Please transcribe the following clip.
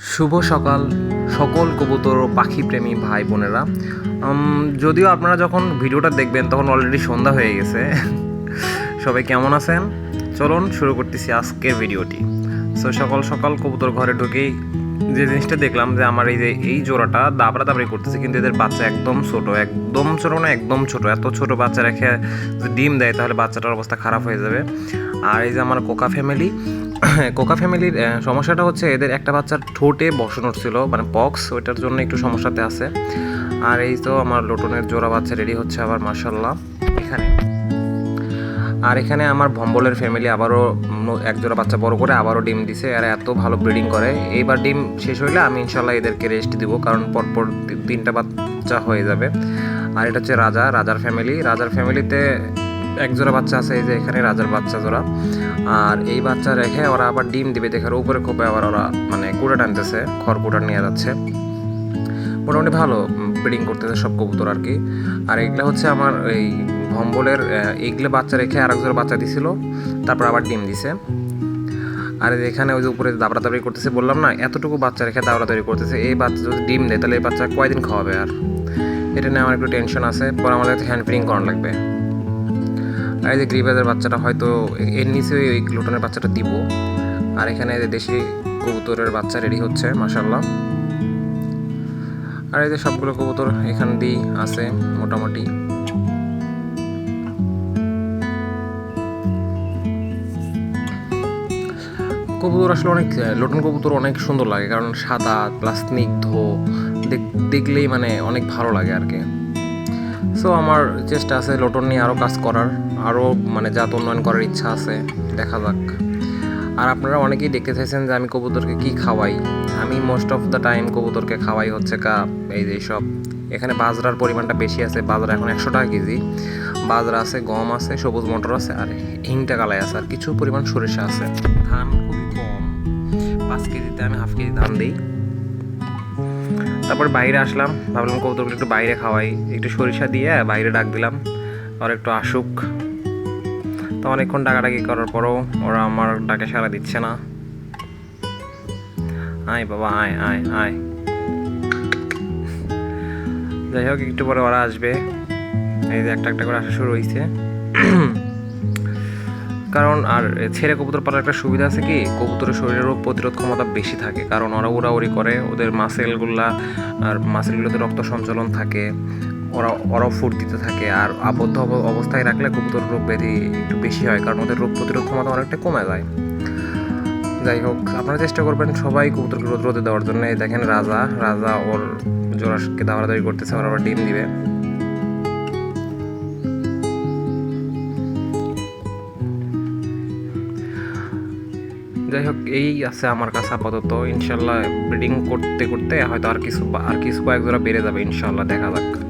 শুভ সকাল, সকল কবুতর ও পাখি প্রেমী ভাই বোনেরা। যদিও আপনারা যখন ভিডিওটা দেখবেন, তখন অলরেডি সন্ধ্যা হয়ে গেছে। সবাই কেমন আছেন? চলুন শুরু করতেছি আজকের ভিডিওটি। সো সকাল সকাল কবুতর ঘরে ঢুকেই যে জিনিসটা দেখলাম যে আমার এই যে, এই জোড়াটা দাবড়া দাবড়ি করতেছে, কিন্তু এদের বাচ্চা একদম ছোট একদম ছোট না, একদম ছোট। এত ছোট বাচ্চা রেখে যদি ডিম দেয়, তাহলে বাচ্চাটার অবস্থা খারাপ হয়ে যাবে। আর এই যে আমার কোকা ফ্যামিলি কোকা ফ্যামিলির সমস্যাটা হচ্ছে এদের একটা বাচ্চার ঠোঁটে বসন উঠছিল মানে পক্স ওইটার জন্য একটু সমস্যাতে আছে। আর এই তো আমার লোটনের জোড়া বাচ্চা রেডি হচ্ছে আবার মার্শাল্লাহ এখানে। আর এখানে আমার ভম্বলের ফ্যামিলি আবারও ন- এক জোড়া বাচ্চা বড় করে আবারও ডিম দিছে আর এত ভালো ব্রিডিং করে। এইবার ডিম শেষ হইলে আমি ইনশাল্লাহ এদেরকে রেস্ট দিব, কারণ পরপর তিনটা বাচ্চা হয়ে যাবে। আর এটা হচ্ছে রাজা, রাজার ফ্যামিলি রাজার ফ্যামিলিতে এক জোড়া বাচ্চা আছে এই যে এখানে রাজার বাচ্চা জোড়া। আর এই বাচ্চা রেখে ওরা আবার ডিম দিবে দেখার উপরে খুব আবার ওরা মানে কুড়া টানতেছে খড় কুড়া নিয়ে যাচ্ছে। মোটামুটি ভালো ব্রিডিং করতেছে সব কবুতর আর কি। আর এগুলো হচ্ছে আমার এই ভম্বলের আহ, এইগুলো বাচ্চা রেখে আর একজোড়া বাচ্চা দিছিল তারপর আবার ডিম দিছে। আর এখানে ওই যে উপরে দাবড়া দাবড়ি করতেছে বললাম না এতটুকু বাচ্চা রেখে দাবড়া দাবড়ি করতেছে এই বাচ্চা যদি ডিম দেয় তাহলে এই বাচ্চা কয়দিন খাওয়াবে আর? এটা নিয়ে আমার একটু টেনশন আছে পরে আমাদের হ্যান্ড ফিডিং করানো লাগবে। আর এই যে গ্রিবাজের বাচ্চাটা হয়তো এর নিচে ওই গ্লুটনের বাচ্চাটা দিব। আর এখানে এই যে দেশি কবুতরের বাচ্চা রেডি হচ্ছে মাসাল্লাহ আর এই যে সবগুলো কবুতর এখান দিয়েই আছে, মোটামুটি। কবুতর আসলে অনেক লোটন কবুতর অনেক সুন্দর লাগে, কারণ সাদা প্লাস দেখ- দেখলেই মানে অনেক ভালো লাগে আর কি। সো আমার চেষ্টা আছে লোটন নিয়ে আরও কাজ করার আরও মানে জাত উন্নয়ন করার ইচ্ছা আছে, দেখা যাক। আর আপনারা অনেকেই দেখতে চাইছেন যে আমি কবুতরকে কি খাওয়াই। আমি মোস্ট অফ দ্য টাইম কবুতরকে খাওয়াই হচ্ছে কা, এই যে সব এখানে বাজরার পরিমাণটা বেশি আছে, বাজরা এখন একশো টাকা কেজি। বাজরা আছে, গম আছে, সবুজ মটর আছে, আর হিংটা কালাই আছে, আর কিছু পরিমাণ সরিষা আছে। ধান খুবই কম, পাঁচ কেজিতে আমি হাফ কেজি ধান দিই। তারপর বাইরে আসলাম, ভাবলাম কবুতরগুলো একটু বাইরে খাওয়াই, একটু সরিষা দিয়ে বাইরে ডাক দিলাম, আর একটু আসুক। তো অনেকক্ষণ ডাকাডাকি করার পরও ওরা আমার ডাকে সাড়া দিচ্ছে না। আয় বাবা, আয় আয় আয়। যাই হোক, একটু পরে ওরা আসবে। এই যে একটা একটা করে আসা শুরু হয়েছে কারণ, আর ছেড়ে কবুতর পালার একটা সুবিধা আছে কি? কবুতরের শরীরে রোগ প্রতিরোধ ক্ষমতা বেশি থাকে। কারণ ওরা উড়াউড়ি করে, ওদের মাসেলগুলা আর মাসেলগুলোতে রক্ত সঞ্চালন থাকে, ওরা, ওরাও ফুর্তিতে থাকে। আর আবদ্ধ অবস্থায় রাখলে কবুতর রোগ ব্যাধি একটু বেশি হয়, কারণ ওদের রোগ প্রতিরোধ ক্ষমতা অনেকটা কমে যায়। যাই হোক, আপনারা চেষ্টা করবেন সবাই কবুতরকে রোদ রোদে দেওয়ার জন্য। দেখেন রাজা রাজা ওর জোড়াকে দাওয়াদাওয়ি করতেছে, ওরা আবার ডিম দিবে। যাই হোক, এই আছে আমার কাছে আপাতত। ইনশাল্লাহ ব্রিডিং করতে করতে হয়তো আর কিছু আর কিছু কয়েক জোড়া বেড়ে যাবে, ইনশাল্লাহ, দেখা যাক।